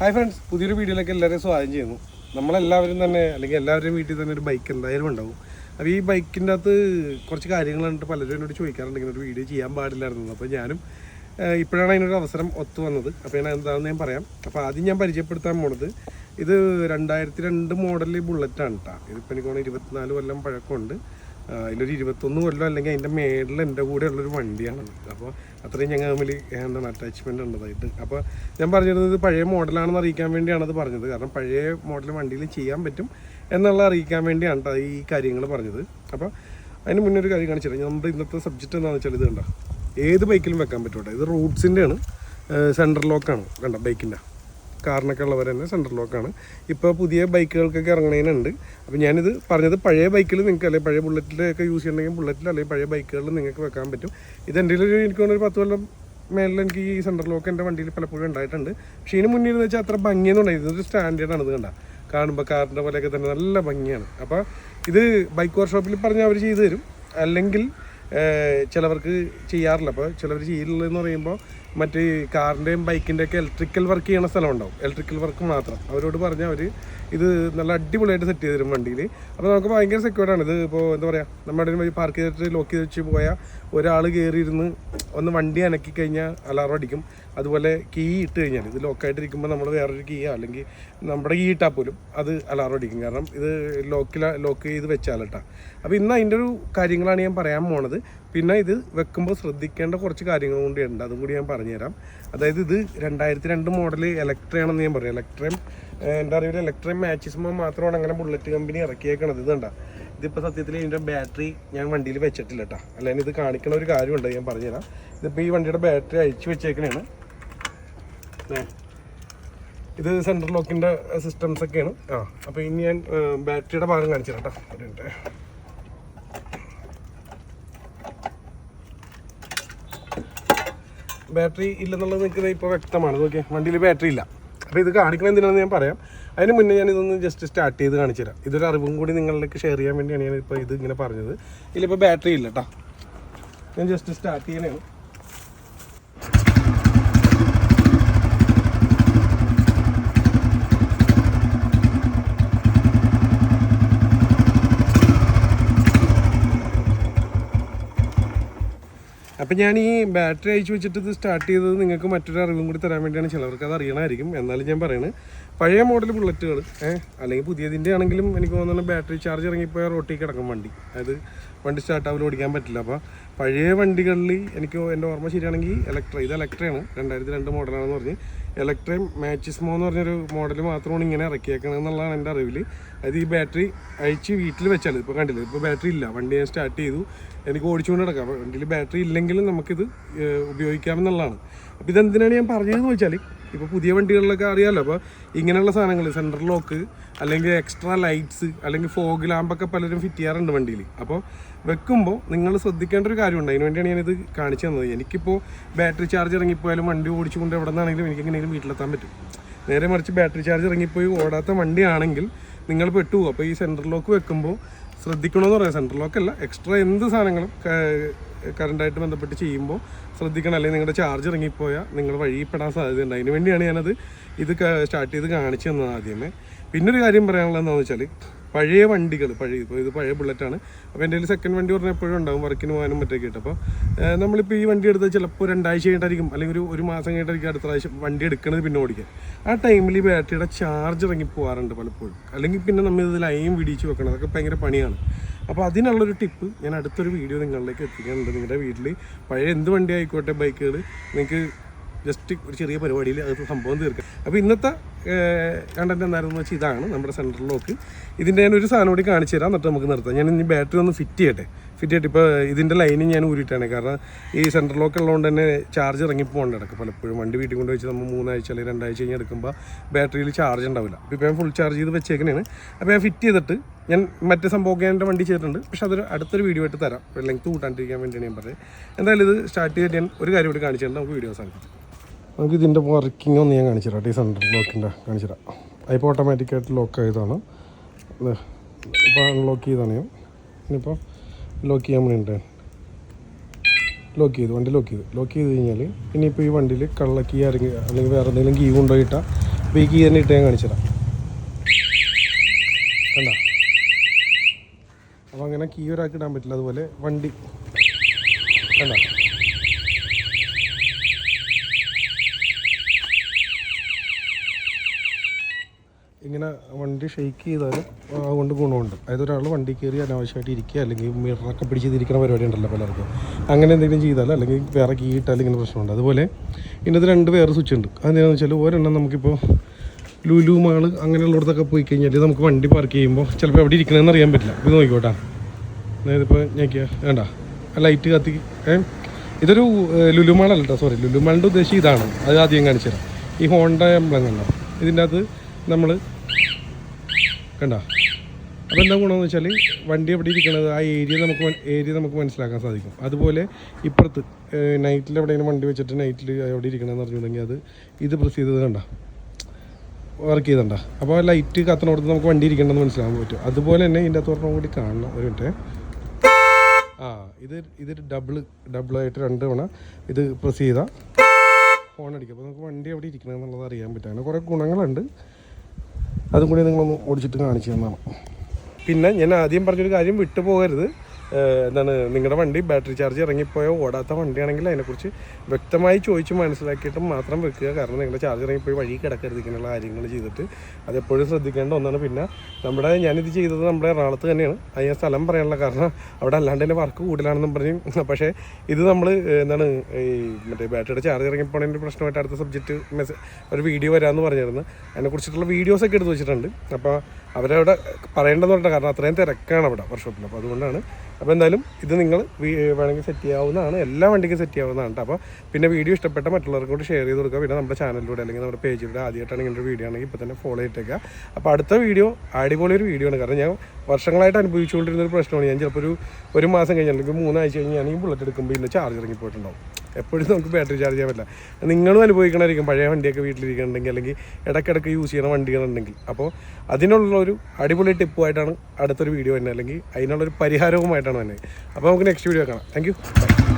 Hi friends പുതിയൊരു വീഡിയോയിലേക്ക് എല്ലാവരെയും സ്വാഗതം ചെയ്യുന്നു. നമ്മളെല്ലാവരും തന്നെ അല്ലെങ്കിൽ എല്ലാവരുടെയും വീട്ടിൽ തന്നെ ഒരു ബൈക്ക് എന്തായാലും ഉണ്ടാവും. അപ്പോൾ ഈ ബൈക്കിന്റെ അകത്ത് കുറച്ച് കാര്യങ്ങൾ പലരും എന്നോട് ചോദിക്കാറുണ്ട് ഇങ്ങനെ ഒരു വീഡിയോ ചെയ്യാൻ പാടില്ലായിരുന്നു അപ്പോൾ ഞാനും ഇപ്പോഴാണ് അതിനൊരു അവസരം ഒത്തു വന്നത്. അപ്പോൾ ഞാൻ എന്താണെന്ന് ഞാൻ പറയാം. അപ്പോൾ ആദ്യം ഞാൻ പരിചയപ്പെടുത്താൻ പോണത് ഇത് രണ്ടായിരത്തി രണ്ട് മോഡലിൽ ബുള്ളറ്റാണ് കേട്ടോ ഇതിപ്പോൾ എനിക്ക് തോന്നുന്നു ഇരുപത്തിനാല് കൊല്ലം പഴക്കമുണ്ട്. ആ, ഇതിലൊരു ഇരുപത്തൊന്ന് കൊല്ലം അല്ലെങ്കിൽ അതിന്റെ മേളിൽ എന്റെ കൂടെ ഉള്ളൊരു വണ്ടിയാണ്. അപ്പോൾ അത്രയും ഞങ്ങൾ തമ്മിൽ എന്താണ് അറ്റാച്ച്മെന്റ് ഉള്ളതായിട്ട് അപ്പോൾ ഞാൻ പറഞ്ഞിരുന്നത് ഇത് പഴയ മോഡലാണെന്ന് അറിയിക്കാൻ വേണ്ടിയാണ് അത് പറഞ്ഞത്. കാരണം പഴയ മോഡൽ വണ്ടിയിൽ ചെയ്യാൻ പറ്റും എന്നുള്ള അറിയിക്കാൻ വേണ്ടിയാണ് ഈ കാര്യങ്ങൾ പറഞ്ഞത്. അപ്പോൾ അതിന് മുന്നേ ഒരു കാര്യം കാണിച്ചില്ല നമ്മുടെ ഇന്നത്തെ സബ്ജക്റ്റ് എന്താണെന്ന് വെച്ചാൽ ഇത് കണ്ട? ഏത് ബൈക്കിലും വെക്കാൻ പറ്റും കേട്ടോ. ഇത് റൂട്ട്സിന്റെ ആണ് സെൻട്രൽ ലോക്കാണ് കണ്ട? ബൈക്കിന്റെ കാറിനൊക്കെ ഉള്ളവർ തന്നെ സെൻട്രൽ ലോക്കാണ് ഇപ്പോൾ പുതിയ ബൈക്കുകൾക്കൊക്കെ ഇറങ്ങണേനുണ്ട് അപ്പോൾ ഞാനിത് പറഞ്ഞത് പഴയ ബൈക്കിൽ നിങ്ങൾക്ക് അല്ലെങ്കിൽ പഴയ ബുള്ളറ്റിലൊക്കെ യൂസ് ചെയ്യണമെങ്കിൽ ബുള്ളറ്റിൽ അല്ലെങ്കിൽ പഴയ ബൈക്കുകളിൽ നിങ്ങൾക്ക് വെക്കാൻ പറ്റും. ഇത് എന്റെ ഒരു എനിക്ക് തോന്നുന്നു ഒരു പത്ത് കൊല്ലം മേളിൽ എനിക്ക് ഈ സെൻട്രൽ ലോക്ക് എന്റെ വണ്ടിയിൽ പലപ്പോഴും ഉണ്ടായിട്ടുണ്ട്. പക്ഷേ ഇതിന് മുന്നിൽ എന്ന് വെച്ചാൽ അത്ര ഭംഗിയൊന്നും ഉണ്ടായി ഇതൊരു സ്റ്റാൻഡേർഡാണ് ഇത് കണ്ട. കാണുമ്പോൾ കാറിന്റെ പോലെയൊക്കെ തന്നെ നല്ല ഭംഗിയാണ്. അപ്പോൾ ഇത് ബൈക്ക് വർക്ക്ഷോപ്പിൽ പറഞ്ഞാൽ അവർ ചെയ്തു തരും. അല്ലെങ്കിൽ ചിലവർക്ക് ചെയ്യാറില്ല. അപ്പോൾ ചിലവർ ചെയ്യില്ലെന്ന് പറയുമ്പോൾ മറ്റ് കാറിന്റെയും ബൈക്കിന്റെയൊക്കെ ഇലക്ട്രിക്കൽ വർക്ക് ചെയ്യണ സ്ഥലം ഉണ്ടാവും ഇലക്ട്രിക്കൽ വർക്ക് മാത്രം. അവരോട് പറഞ്ഞാൽ അവർ ഇത് നല്ല അടിപൊളിയായിട്ട് സെറ്റ് ചെയ്ത് തരും വണ്ടിയിൽ അപ്പോൾ നമുക്ക് ഭയങ്കര സെക്യൂർഡാണ് ഇത് ഇപ്പോൾ എന്താ പറയുക നമ്മുടെ പാർക്ക് ചെയ്തിട്ട് ലോക്ക് ചെയ്ത് വെച്ച് പോയാൽ ഒരാൾ കയറിയിരുന്ന് ഒന്ന് വണ്ടി അനക്കി കഴിഞ്ഞാൽ അലാറം അടിക്കും. അതുപോലെ കീ ഇട്ട് കഴിഞ്ഞാൽ ഇത് ലോക്കായിട്ടിരിക്കുമ്പോൾ നമ്മൾ വേറൊരു കീ അല്ലെങ്കിൽ നമ്മുടെ കീ ഇട്ടാൽ പോലും അത് അലാറം അടിക്കും. കാരണം ഇത് ലോക്കിൽ ലോക്ക് ചെയ്ത് വെച്ചാലട്ടാ അപ്പോൾ ഇന്ന് അതിന്റെ ഒരു കാര്യങ്ങളാണ് ഞാൻ പറയാൻ പോണത്. പിന്നെ ഇത് വെക്കുമ്പോൾ ശ്രദ്ധിക്കേണ്ട കുറച്ച് കാര്യങ്ങൾ കൂടി ഉണ്ട്. അതും കൂടി ഞാൻ പറഞ്ഞുതരാം. അതായത് ഇത് രണ്ടായിരത്തി രണ്ട് മോഡൽ ഇലക്ട്രയാണെന്ന് ഞാൻ പറയും. ഇലക്ട്രയും എന്റെ അറിവിൽ ഇലക്ട്രയും മാച്ചിസ്മോ മാത്രമാണ് അങ്ങനെ ബുള്ളറ്റ് കമ്പനി ഇറക്കിയേക്കണത്. ഇത് കണ്ട? ഇതിപ്പോൾ സത്യത്തിൽ ഇതിന്റെ ബാറ്ററി ഞാൻ വണ്ടിയിൽ വെച്ചിട്ടില്ല കേട്ടോ അല്ലെങ്കിൽ ഇത് കാണിക്കണ ഒരു കാര്യമുണ്ട് ഞാൻ പറഞ്ഞുതരാം. ഇതിപ്പോൾ ഈ വണ്ടിയുടെ ബാറ്ററി അഴിച്ചു വെച്ചേക്കണേണ്. ഇത് സെൻട്രൽ ലോക്കിന്റെ സിസ്റ്റംസ് ഒക്കെയാണ്. ആ അപ്പോൾ ഇനി ഞാൻ ബാറ്ററിയുടെ ഭാഗം കാണിച്ചു കേട്ടോ ബാറ്ററി ഇല്ലെന്നുള്ളത് നിങ്ങൾക്ക് ഇപ്പോൾ വ്യക്തമാണ്. നോക്കിയാൽ വണ്ടിയിൽ ബാറ്ററി ഇല്ല. അപ്പോൾ ഇത് കാണിക്കണം എന്തിനാണെന്ന് ഞാൻ പറയാം. അതിന് മുന്നേ ഞാൻ ഇതൊന്ന് ജസ്റ്റ് സ്റ്റാർട്ട് ചെയ്ത് കാണിച്ചു തരാം. ഇതൊരു അറിവും കൂടി നിങ്ങളിലേക്ക് ഷെയർ ചെയ്യാൻ വേണ്ടിയാണ് ഞാൻ ഇപ്പോൾ ഇത് ഇങ്ങനെ പറഞ്ഞത്. ഇതിലിപ്പോൾ ബാറ്ററി ഇല്ല കേട്ടോ ഞാൻ ജസ്റ്റ് സ്റ്റാർട്ട് ചെയ്യണതാണ് അപ്പം ഞാൻ ഈ ബാറ്ററി അയച്ചു വെച്ചിട്ട് ഇത് സ്റ്റാർട്ട് ചെയ്തത് നിങ്ങൾക്ക് മറ്റൊരു അറിവും കൂടി തരാൻ വേണ്ടിയാണ്. ചിലവർക്ക് അത് അറിയണമായിരിക്കും. എന്നാലും ഞാൻ പറയുന്നത് പഴയ മോഡൽ ബുള്ളറ്റുകൾ അല്ലെങ്കിൽ പുതിയതിന്റെ ആണെങ്കിലും എനിക്ക് തോന്നുന്നു ബാറ്ററി ചാർജ് ഇറങ്ങിപ്പോയ റോട്ടിൽ കിടക്കും വണ്ടി. അതായത് വണ്ടി സ്റ്റാർട്ട് ആവില്ല ഓടിക്കാൻ പറ്റില്ല. അപ്പോൾ പഴയ വണ്ടികളിൽ എനിക്ക് എന്റെ ഓർമ്മ ശരിയാണെങ്കിൽ ഇലക്ട്ര ഇത് ഇലക്ട്രയാണ് രണ്ടായിരത്തി രണ്ട് മോഡലാണെന്ന് പറഞ്ഞ് ഇലക്ട്രയും മാച്ചിസ്മോ എന്ന് പറഞ്ഞൊരു മോഡൽ മാത്രമാണ് ഇങ്ങനെ ഇറക്കിയേക്കണത് എന്നുള്ളതാണ് എന്റെ അറിവിൽ. അത് ഈ ബാറ്ററി അഴിച്ച് വീട്ടിൽ വെച്ചാൽ ഇപ്പോൾ കണ്ടില്ല? ഇപ്പോൾ ബാറ്ററി ഇല്ല. വണ്ടി ഞാൻ സ്റ്റാർട്ട് ചെയ്തു. എനിക്ക് ഓടിച്ചുകൊണ്ട് നടക്കാം. വണ്ടിയിൽ ബാറ്ററി ഇല്ലെങ്കിലും നമുക്കിത് ഉപയോഗിക്കാമെന്നുള്ളതാണ്. അപ്പോൾ ഇതെന്തിനാണ് ഞാൻ പറഞ്ഞതെന്ന് വെച്ചാൽ ഇപ്പോൾ പുതിയ വണ്ടികളിലൊക്കെ അറിയാലോ അപ്പോൾ ഇങ്ങനെയുള്ള സാധനങ്ങൾ സെൻട്രൽ ലോക്ക് അല്ലെങ്കിൽ എക്സ്ട്രാ ലൈറ്റ്സ് അല്ലെങ്കിൽ ഫോഗ് ലാമ്പൊക്കെ പലരും ഫിറ്റ് ചെയ്യാറുണ്ട് വണ്ടിയിൽ. അപ്പോൾ വെക്കുമ്പോൾ നിങ്ങൾ ശ്രദ്ധിക്കേണ്ട ഒരു കാര്യമുണ്ട്. അതിന് വേണ്ടിയാണ് ഞാനിത് കാണിച്ചു തന്നത്. എനിക്കിപ്പോൾ ബാറ്ററി ചാർജ് ഇറങ്ങിപ്പോയാലും വണ്ടി ഓടിച്ചുകൊണ്ട് എവിടെ നിന്നാണെങ്കിലും എനിക്ക് എങ്ങനെയെങ്കിലും വീട്ടിലെത്താൻ പറ്റും. നേരെ മറിച്ച് ബാറ്ററി ചാർജ് ഇറങ്ങിപ്പോയി ഓടാത്ത വണ്ടിയാണെങ്കിൽ നിങ്ങൾ പെട്ടുപോകും. അപ്പോൾ ഈ സെൻട്രൽ ലോക്ക് വെക്കുമ്പോൾ ശ്രദ്ധിക്കണമെന്ന് പറയാം. സെൻട്രൽ ലോക്കല്ല എക്സ്ട്രാ എന്ത് സാധനങ്ങളും കറണ്ടായിട്ട് ബന്ധപ്പെട്ട് ചെയ്യുമ്പോൾ ശ്രദ്ധിക്കണം അല്ലെങ്കിൽ നിങ്ങളുടെ ചാർജ് ഇറങ്ങിപ്പോയാൽ നിങ്ങൾ വഴിപ്പെടാൻ സാധ്യതയുണ്ട്. അതിന് വേണ്ടിയാണ് ഞാനത് ഇത് സ്റ്റാർട്ട് ചെയ്ത് കാണിച്ചു തന്നത് ആദ്യമേ. പിന്നൊരു കാര്യം പറയാനുള്ളത് എന്താണെന്ന് വെച്ചാൽ പഴയ വണ്ടികൾ പഴയ ഇപ്പോൾ ഇത് പഴയ ബുള്ളറ്റാണ് അപ്പോൾ എന്റെ കയ്യിൽ സെക്കൻഡ് വണ്ടി പറഞ്ഞാൽ എപ്പോഴും ഉണ്ടാകും വർക്കിന് പോകാനും മറ്റൊക്കെ ആയിട്ട്. അപ്പോൾ നമ്മളിപ്പോൾ ഈ വണ്ടി എടുത്താൽ ചിലപ്പോൾ രണ്ടാഴ്ച കഴിഞ്ഞിട്ടായിരിക്കും അല്ലെങ്കിൽ ഒരു ഒരു മാസം കഴിഞ്ഞിട്ടായിരിക്കും അടുത്ത പ്രാവശ്യം വണ്ടി എടുക്കുന്നത് പിന്നെ ഓടിക്കാൻ. ആ ടൈമിൽ ബാറ്ററിയുടെ ചാർജ് ഇറങ്ങി പോകാറുണ്ട് പലപ്പോഴും. അല്ലെങ്കിൽ പിന്നെ നമ്മൾ ഇത് ലൈൻ പിടിച്ച് വെക്കണം. അതൊക്കെ ഭയങ്കര പണിയാണ്. അപ്പോൾ അതിനുള്ളൊരു ടിപ്പ് ഞാൻ അടുത്തൊരു വീഡിയോ നിങ്ങളിലേക്ക് എത്തിക്കാനുണ്ട്. നിങ്ങളുടെ വീട്ടിൽ പഴയ എന്ത് വണ്ടി ആയിക്കോട്ടെ ബൈക്കുകൾ നിങ്ങൾക്ക് ജസ്റ്റ് ഒരു ചെറിയ പരിപാടിയിൽ അത് സംഭവം തീർക്കാം. അപ്പോൾ ഇന്നത്തെ കണ്ടന്റ് എന്തായിരുന്നു വെച്ചാൽ ഇതാണ് നമ്മുടെ സെൻട്രൽ ലോക്ക് ഇതിന്റെ ഞാൻ ഒരു സാധനം കൂടി കാണിച്ചു തരാം എന്നിട്ട് നമുക്ക് നിർത്താം. ഞാൻ ഇനി ബാറ്ററി ഒന്ന് ഫിറ്റ് ചെയ്യട്ടെ. ഫിറ്റ് ചെയ്തിട്ട് ഇപ്പോൾ ഇതിന്റെ ലൈനും ഞാൻ ഊരിയിട്ടാണ്. കാരണം ഈ സെൻട്രൽ ലോക്ക് ഉള്ളതുകൊണ്ട് തന്നെ ചാർജ് ഇറങ്ങി ഇറങ്ങിപ്പോണ്ട് ഇടയ്ക്ക് പലപ്പോഴും. വണ്ടി വീട്ടിൽ കൊണ്ട് വെച്ച് നമ്മൾ മൂന്നാഴ്ച അല്ലെങ്കിൽ രണ്ടാഴ്ച കഴിഞ്ഞ് എടുക്കുമ്പോൾ ബാറ്ററിയിൽ ചാർജ് ഉണ്ടാവില്ല. അപ്പോൾ ഇപ്പോൾ ഞാൻ ഫുൾ ചാർജ് ചെയ്ത് വെച്ചേക്കണേണ്. അപ്പോൾ ഞാൻ ഫിറ്റ് ചെയ്തിട്ട് ഞാൻ മറ്റേ സംഭവമൊക്കെ എന്റെ വണ്ടി ചെയ്തിട്ടുണ്ട്. പക്ഷെ അതൊരു അടുത്തൊരു വീഡിയോ ആയിട്ട് തരാം. ലെങ്ത് കൂട്ടാണ്ടിരിക്കാൻ വേണ്ടിയാണ് ഞാൻ പറഞ്ഞത്. എന്തായാലും ഇത് സ്റ്റാർട്ട് ചെയ്തിട്ട് ഞാൻ ഒരു കാര്യം കൂടി കാണിച്ചിട്ടുണ്ട് നമുക്ക് വീഡിയോ സാധിക്കും നമുക്ക് ഇതിന്റെ വർക്കിംഗ് ഒന്ന് ഞാൻ കാണിച്ചു തരാം. ഈ സെൻട്രൽ ലോക്കിന്റെ കാണിച്ചു തരാം. അതിപ്പോൾ ഓട്ടോമാറ്റിക്കായിട്ട് ലോക്ക് ആയതാണ്. ഇപ്പോൾ അൺലോക്ക് ചെയ്താണ് ഞാൻ. ഇനിയിപ്പോൾ ലോക്ക് ചെയ്യാൻ വേണ്ടിയിട്ട്. ലോക്ക് ചെയ്തു വണ്ടി ലോക്ക് ചെയ്തു. ലോക്ക് ചെയ്ത് കഴിഞ്ഞാൽ ഇനിയിപ്പോൾ ഈ വണ്ടിയിൽ കള്ള കീ ആരെങ്കിലും അല്ലെങ്കിൽ വേറെ എന്തെങ്കിലും കീ കൊണ്ടുപോയിട്ടാൽ അപ്പോൾ ഈ കീ തന്നെ ഇട്ട് ഞാൻ കാണിച്ചുതരാം. കണ്ട? അപ്പോൾ അങ്ങനെ കീ ഒരാൾക്ക് ഇടാൻ പറ്റില്ല. അതുപോലെ വണ്ടി. കണ്ട? ഇങ്ങനെ വണ്ടി ഷെയ്ക്ക് ചെയ്താലും അതുകൊണ്ട് ഗുണമുണ്ട്. അതായത് ഒരാൾ വണ്ടി കയറി അനാവശ്യമായിട്ട് ഇരിക്കുക അല്ലെങ്കിൽ മീറ്ററൊക്കെ പിടിച്ച് തിരിക്കുന്ന പരിപാടി ഉണ്ടല്ലോ പലർക്കും. അങ്ങനെ എന്തെങ്കിലും ചെയ്താൽ അല്ലെങ്കിൽ വേറെ കീ ഇങ്ങനെ പ്രശ്നമുണ്ട്. അതുപോലെ ഇതിനകത്ത് രണ്ട് വേറെ സ്വിച്ച് ഉണ്ട്. അതെന്താണെന്ന് വെച്ചാൽ ഒരെണ്ണം നമുക്കിപ്പോൾ ലുലു മാൾ അങ്ങനെയുള്ളിടത്തൊക്കെ പോയി കഴിഞ്ഞാൽ നമുക്ക് വണ്ടി പാർക്ക് ചെയ്യുമ്പോൾ ചിലപ്പോൾ എവിടെ ഇരിക്കണമെന്ന് അറിയാൻ പറ്റില്ല. ഇത് നോക്കിക്കോട്ടാ അതായത് ഇപ്പോൾ ഞെക്കിയ വേണ്ട. ലൈറ്റ് കത്തി ഇതൊരു ലുലു മാളല്ല കേട്ടോ സോറി ലുലു മാളിന്റെ ഉദ്ദേശം ഇതാണ്. അത് ആദ്യം കാണിച്ചു തരാം ഈ ഹോണ്ട എംബ്ലം ഇതിന്റെ അകത്ത് നമ്മൾ കണ്ട? അപ്പോൾ എന്താ ഗുണമെന്ന് വെച്ചാൽ വണ്ടി എവിടെ ഇരിക്കണത് ആ ഏരിയ നമുക്ക് ഏരിയ നമുക്ക് മനസ്സിലാക്കാൻ സാധിക്കും. അതുപോലെ ഇപ്പുറത്ത് നൈറ്റിൽ എവിടെയെങ്കിലും വണ്ടി വെച്ചിട്ട് നൈറ്റിൽ എവിടെ ഇരിക്കണമെന്ന് പറഞ്ഞിട്ടുണ്ടെങ്കിൽ അത് ഇത് പ്രസ് ചെയ്തത് കണ്ട? വർക്ക് ചെയ്തണ്ട. അപ്പോൾ ലൈറ്റ് കത്തണോടത്ത് നമുക്ക് വണ്ടി ഇരിക്കണമെന്ന് മനസ്സിലാക്കാൻ പറ്റും. അതുപോലെ തന്നെ ഇതിന്റെ അകത്ത് കൂടി കാണണം. ഒരു മിനിറ്റ്. ആ ഇത് ഇത് ഡബിൾ ഡബിളായിട്ട് രണ്ട് തവണ ഇത് പ്രസ് ചെയ്താൽ ഫോൺ അടിക്കും. അപ്പോൾ നമുക്ക് വണ്ടി എവിടെ ഇരിക്കണം എന്നുള്ളത് അറിയാൻ പറ്റും അങ്ങനെ കുറേ ഗുണങ്ങളുണ്ട്. അതും കൂടി നിങ്ങളൊന്ന് ഓടിച്ചിട്ട് കാണിച്ചു തന്നാണ് പിന്നെ ഞാൻ ആദ്യം പറഞ്ഞൊരു കാര്യം വിട്ടു പോകരുത് ഏഹ് എന്താണ് നിങ്ങളുടെ വണ്ടി ബാറ്ററി ചാർജ് ഇറങ്ങിപ്പോയോ ഓടാത്ത വണ്ടിയാണെങ്കിൽ അതിനെക്കുറിച്ച് വ്യക്തമായി ചോദിച്ച് മനസ്സിലാക്കിയിട്ട് മാത്രം വെക്കുക. കാരണം നിങ്ങളുടെ ചാർജ് ഇറങ്ങിപ്പോയി വഴി കിടക്കരുത് ഇങ്ങനെയുള്ള കാര്യങ്ങൾ ചെയ്തിട്ട്. അതെപ്പോഴും ശ്രദ്ധിക്കേണ്ട ഒന്നാണ്. പിന്നെ നമ്മുടെ ഞാനിത് ചെയ്തത് നമ്മുടെ എറണാകുളത്ത് തന്നെയാണ്. അത് ഞാൻ സ്ഥലം പറയാനുള്ള കാരണം അവിടെ അല്ലാണ്ട് തന്നെ വർക്ക് കൂടുതലാണെന്നും പറഞ്ഞു. പക്ഷേ ഇത് നമ്മൾ എന്താണ് ഈ മറ്റേ ബാറ്ററിയുടെ ചാർജ് ഇറങ്ങിപ്പോണതിന്റെ പ്രശ്നമായിട്ട് അടുത്ത സബ്ജക്റ്റ് മെസ്സേജ് ഒരു വീഡിയോ വരാമെന്ന് പറഞ്ഞിരുന്നു. അതിനെക്കുറിച്ചിട്ടുള്ള വീഡിയോസൊക്കെ എടുത്ത് വെച്ചിട്ടുണ്ട്. അപ്പോൾ അവരവിടെ പറയേണ്ടതെന്ന് കാരണം അത്രയും തിരക്കാണ് അവിടെ വർക്ക്ഷോപ്പിൽ അപ്പോൾ അതുകൊണ്ടാണ് അപ്പോൾ എന്തായാലും ഇത് നിങ്ങൾ വേണമെങ്കിൽ സെറ്റ് ചെയ്യാവുന്നതാണ്. എല്ലാ വണ്ടിക്കും സെറ്റ് ചെയ്യാവുന്നതാണ് കേട്ടോ. അപ്പോൾ പിന്നെ വീഡിയോ ഇഷ്ടപ്പെട്ട മറ്റുള്ളവർക്കോട് കൂടി ഷെയർ ചെയ്ത് കൊടുക്കുക. പിന്നെ നമ്മുടെ ചാനലിലൂടെ അല്ലെങ്കിൽ നമ്മുടെ പേജിലൂടെ ആദ്യമായിട്ടാണ് ഇങ്ങനെ ഒരു വീഡിയോ ആണെങ്കിൽ ഇപ്പോൾ തന്നെ ഫോളോ ചെയ്തേക്കുക. അപ്പോൾ അടുത്ത വീഡിയോ അടിപൊളി ഒരു വീഡിയോ ആണ്. കാരണം ഞാൻ വർഷങ്ങളായിട്ട് അനുഭവിച്ചുകൊണ്ടിരുന്ന ഒരു പ്രശ്നമാണ്. ഞാൻ ചിലപ്പോൾ ഒരു ഒരു മാസം കഴിഞ്ഞ് അല്ലെങ്കിൽ മൂന്നാഴ്ച കഴിഞ്ഞ് ഞാൻ ഈ ബുള്ളറ്റ് എടുക്കുമ്പോൾ ഇന്ന് ചാർജ് ഇറങ്ങിപ്പോയിട്ടുണ്ടാവും. എപ്പോഴും നമുക്ക് ബാറ്ററി ചാർജ് ചെയ്യാൻ പറ്റില്ല. നിങ്ങളും അനുഭവിക്കണമായിരിക്കും പഴയ വണ്ടിയൊക്കെ വീട്ടിലിരിക്കുന്നുണ്ടെങ്കിൽ അല്ലെങ്കിൽ ഇടയ്ക്കിടയ്ക്ക് യൂസ് ചെയ്യുന്ന വണ്ടികളുണ്ടെങ്കിൽ. അപ്പോൾ അതിനുള്ള ഒരു അടിപൊളി ടിപ്പുമായിട്ടാണ് അടുത്തൊരു വീഡിയോ തന്നെ അല്ലെങ്കിൽ അതിനുള്ളൊരു പരിഹാരവുമായിട്ടാണ് തന്നെ അപ്പോൾ നമുക്ക് നെക്സ്റ്റ് വീഡിയോ കാണാം. താങ്ക്